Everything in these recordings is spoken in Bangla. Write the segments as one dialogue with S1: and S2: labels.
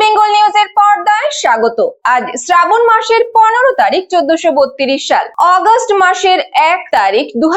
S1: বেঙ্গল নিউজের পর্দায় স্বাগত। আজ শ্রাবণ মাসের পনেরো তারিখ চোদ্দশো বত্রিশ সাল। অগস্ট মাসের এক তারিখ দু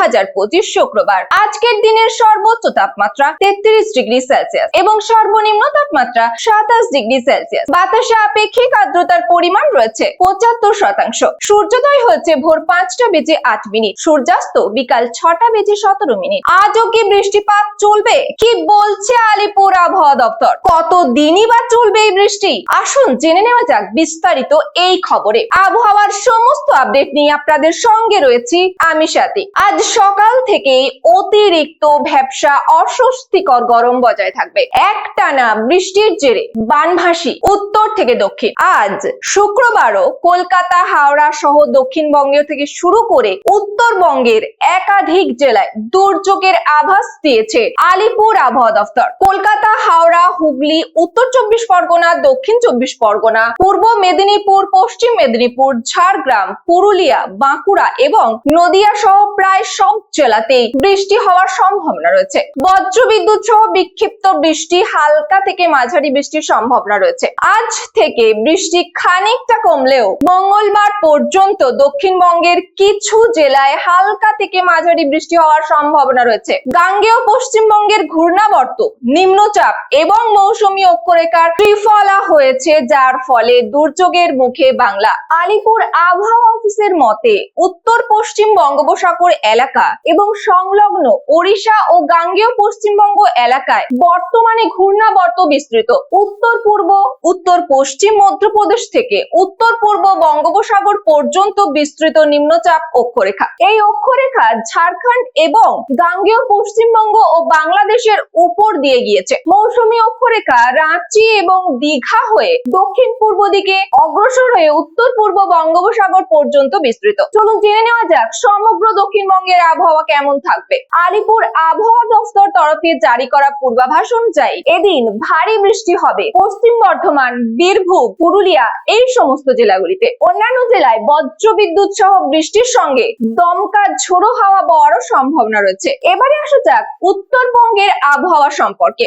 S1: শুক্রবার। আজকের দিনের সর্বোচ্চ তাপমাত্রা তেত্রিশ ডিগ্রি সেলসিয়াস এবং সর্বনিম্ন তাপমাত্রা সাতাশ ডিগ্রি সেলসিয়াস। বাতাসে আপেক্ষিক আর্দ্রতার পরিমাণ রয়েছে পঁচাত্তর শতাংশ। সূর্যোদয় হচ্ছে ভোর পাঁচটা বেজে আট মিনিট। সূর্যাস্ত বিকাল ছটা বেজে সতেরো মিনিট। আজও কি বৃষ্টিপাত চলবে? কি বলছে আলিপুর আবহাওয়া দপ্তর। কত দিনই বা চলবে এই বৃষ্টি? আসুন জেনে নেওয়া যাক বিস্তারিত এই খবরে। আবহাওয়ার সমস্ত আপডেট নিয়ে আপনাদের সঙ্গে রয়েছি আমি সাথী আজ সকাল থেকে অতিরিক্ত ভ্যাবসা, অস্বস্তিকর গরম বজায় থাকবে। একটানা বৃষ্টির জেরে বানভাসী উত্তর থেকে দক্ষিণ। আজ শুক্রবারও কলকাতা, হাওড়া সহ দক্ষিণবঙ্গ থেকে শুরু করে উত্তরবঙ্গের একাধিক জেলায় দুর্যোগের আভাস দিয়েছে আলিপুর আবহাওয়া দফতর কলকাতা হাওড়া, হুগলি, উত্তর চব্বিশ পরগনা, দক্ষিণ চব্বিশ পরগনা, পূর্ব মেদিনীপুর, পশ্চিম মেদিনীপুর, ঝাড়গ্রাম, পুরুলিয়া, বাঁকুড়া এবং নদিয়া সহ প্রায় সব জেলাতেই বৃষ্টি হওয়ার সম্ভাবনা রয়েছে। বজ্রবিদ্যুৎ সহ বিক্ষিপ্ত বৃষ্টি হালকা থেকে মাঝারি বৃষ্টির সম্ভাবনা রয়েছে। আজ থেকে বৃষ্টি খানিকটা কমলেও মঙ্গলবার পর্যন্ত দক্ষিণবঙ্গের কিছু জেলায় হালকা থেকে মাঝারি বৃষ্টি হওয়ার সম্ভাবনা রয়েছে। গাঙ্গেয় পশ্চিমবঙ্গের ঘূর্ণাবর্ত, নিম্নচাপ এবং মৌসুমী অক্ষরেখার ত্রিফলা হয়েছে, যার ফলে দুর্যোগের মুখে বাংলা। আলিপুর আবহাওয়া অফিসের মতে, উত্তর পশ্চিম বঙ্গোপসাগর এলাকা এবং সংলগ্ন ওড়িশা ও গাঙ্গেয় পশ্চিমবঙ্গ এলাকায় বর্তমানে ঘূর্ণাবর্ত বিস্তৃত। উত্তর পূর্ব, উত্তর পশ্চিম মধ্যপ্রদেশ থেকে উত্তর পূর্ব বঙ্গোপসাগর পর্যন্ত বিস্তৃত নিম্নচাপ অক্ষরেখা। এই অক্ষরেখা ঝাড়খণ্ড এবং গাঙ্গেয় পশ্চিমবঙ্গ ও বাংলাদেশের উপর দিয়ে গিয়েছে। মৌসুমী অক্ষরেখা রাঁচি এবং দীঘা হয়ে দক্ষিণ পূর্ব দিকে অগ্রসর হয়ে উত্তর পূর্ব বঙ্গোপসাগর পর্যন্ত বিস্তৃত। চলুন জেনে নেওয়া যাক সমগ্র দক্ষিণবঙ্গের আবহাওয়া কেমন থাকবে। আলিপুর আবহাওয়া দফতর তরফে জারি করা পূর্বাভাস অনুযায়ী এদিন ভারী বৃষ্টি হবে। পশ্চিম বর্ধমান, বীরভূম, পুরুলিয়া এই সমস্ত জেলাগুলিতে। অন্যান্য জেলায় বজ্র বিদ্যুৎ সহ বৃষ্টির সঙ্গে দমকা ঝোড়ো হাওয়া বওয়ারও সম্ভাবনা রয়েছে। এবারে আসা যাক উত্তরবঙ্গের আবহাওয়া সম্পর্কে।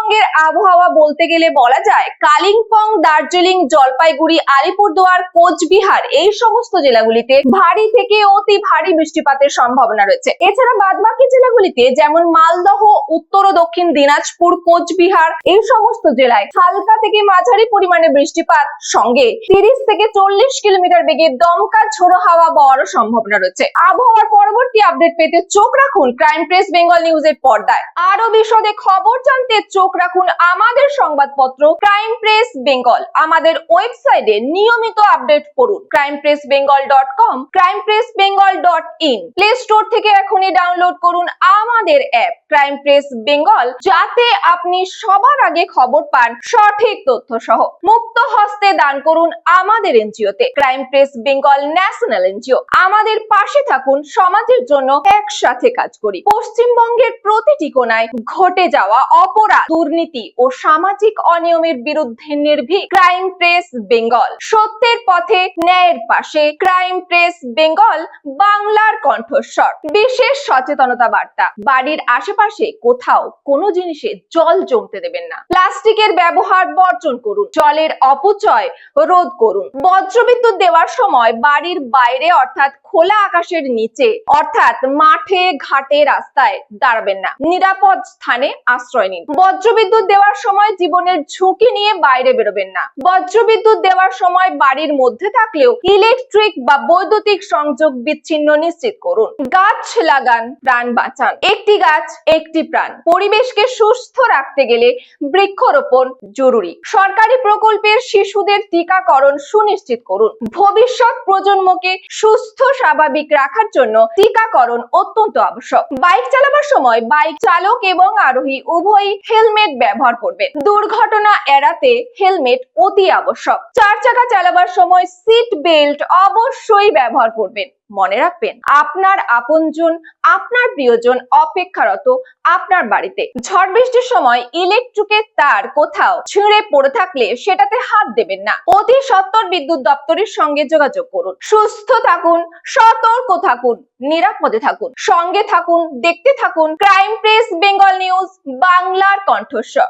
S1: উত্তরবঙ্গের আবহাওয়া বলতে গেলে বলা যায়, কালিম্পং, দার্জিলিং, জলপাইগুড়ি, আলিপুরদুয়ার, কোচবিহার এই সমস্ত জেলাগুলিতে ভারী থেকে অতি ভারী বৃষ্টিপাতের সম্ভাবনা রয়েছে। এছাড়া বাদবাকি জেলাগুলিতে যেমন মালদহ, উত্তর ও দক্ষিণ দিনাজপুর, কোচবিহার এই সমস্ত জেলায় হালকা থেকে মাঝারি পরিমাণে বৃষ্টিপাত, সঙ্গে তিরিশ থেকে চল্লিশ কিলোমিটার বেগে দমকা ঝোড়ো হাওয়া বওয়ারও সম্ভাবনা রয়েছে। আবহাওয়ার পরবর্তী আপডেট পেতে চোখ রাখুন ক্রাইম প্রেস বেঙ্গল নিউজের পর্দায়। আরও বিশদে খবর জানতে চোখ রাখুন আমাদের সংবাদপত্র ক্রাইম প্রেস বেঙ্গল। আমাদের ওয়েবসাইটে নিয়মিত আপডেট পড়ুন। Crime press Bengal dot com crime press Bengal dot in. Play store থেকে এখনই ডাউনলোড করুন আমাদের অ্যাপ ক্রাইম প্রেস বেঙ্গল যাতে আপনি সবার আগে খবর পান সঠিক তথ্য সহ মুক্ত হস্তে দান করুন আমাদের এনজিওতে। Crime press Bengal national NGO আমাদের পাশে থাকুন, সমাজের জন্য একসাথে কাজ করি। পশ্চিমবঙ্গের প্রতিটি কোনায় ঘটে যাওয়া অপরাধ, দুর্নীতি ও সামাজিক অনিয়মের বিরুদ্ধে নির্ভীক ক্রাইম প্রেস বেঙ্গল সত্যের পথে, ন্যায়ের পাশে ক্রাইম প্রেস বেঙ্গল বাংলার কণ্ঠস্বর। বিশেষ সচেতনতা বার্তা। বাড়ির আশেপাশে কোথাও কোনো জিনিসে জল জমতে দেবেন না। প্লাস্টিকের ব্যবহার বর্জন করুন। জলের অপচয় রোধ করুন। বজ্রবিদ্যুৎ দেওয়ার সময় বাড়ির বাইরে অর্থাৎ খোলা আকাশের নিচে, অর্থাৎ মাঠে, ঘাটে, রাস্তায় দাঁড়াবেন না। নিরাপদ স্থানে আশ্রয় নিন। বজ্রবিদ্যুৎ দেওয়ার সময় জীবনের ঝুঁকি নিয়ে বাইরে বেরোবেন না। বজ্রবিদ্যুৎ দেওয়ার সময় বাড়ির মধ্যে থাকলেও ইলেকট্রিক বা বৈদ্যুতিক সংযোগ বিচ্ছিন্ন নিশ্চিত করুন। গাছ লাগান, প্রাণ বাঁচান। একটি গাছ, একটি প্রাণ। পরিবেশকে সুস্থ রাখতে গেলে বৃক্ষরোপণ জরুরি। সরকারি প্রকল্পের শিশুদের টিকাকরণ সুনিশ্চিত করুন। ভবিষ্যৎ প্রজন্মকে সুস্থ, স্বাভাবিক রাখার জন্য টিকাকরণ অত্যন্ত আবশ্যক। বাইক চালাবার সময় বাইক চালক এবং আরোহী উভয়ই হেলমেট ব্যবহার করবেন। দুর্ঘটনা এড়াতে হেলমেট অতি আবশ্যক। চার চাকা চালাবার সময় সিট বেল্ট অবশ্যই ব্যবহার করবেন। মনে রাখবেন। আপনার আপনজন, আপনার প্রিয়জন অপেক্ষারত আপনার বাড়িতে। ঝড় বৃষ্টির সময় ইলেকট্রিকের তার কোথাও ছিঁড়ে পড়ে থাকলে সেটাতে হাত দেবেন না। অতি সত্বর বিদ্যুৎ দপ্তরের সঙ্গে যোগাযোগ করুন। সুস্থ থাকুন, সতর্ক থাকুন, নিরাপদে থাকুন, সঙ্গে থাকুন, দেখতে থাকুন। ক্রাইম প্রেস, বেঙ্গল নিউজ, বাংলার কণ্ঠস্বর।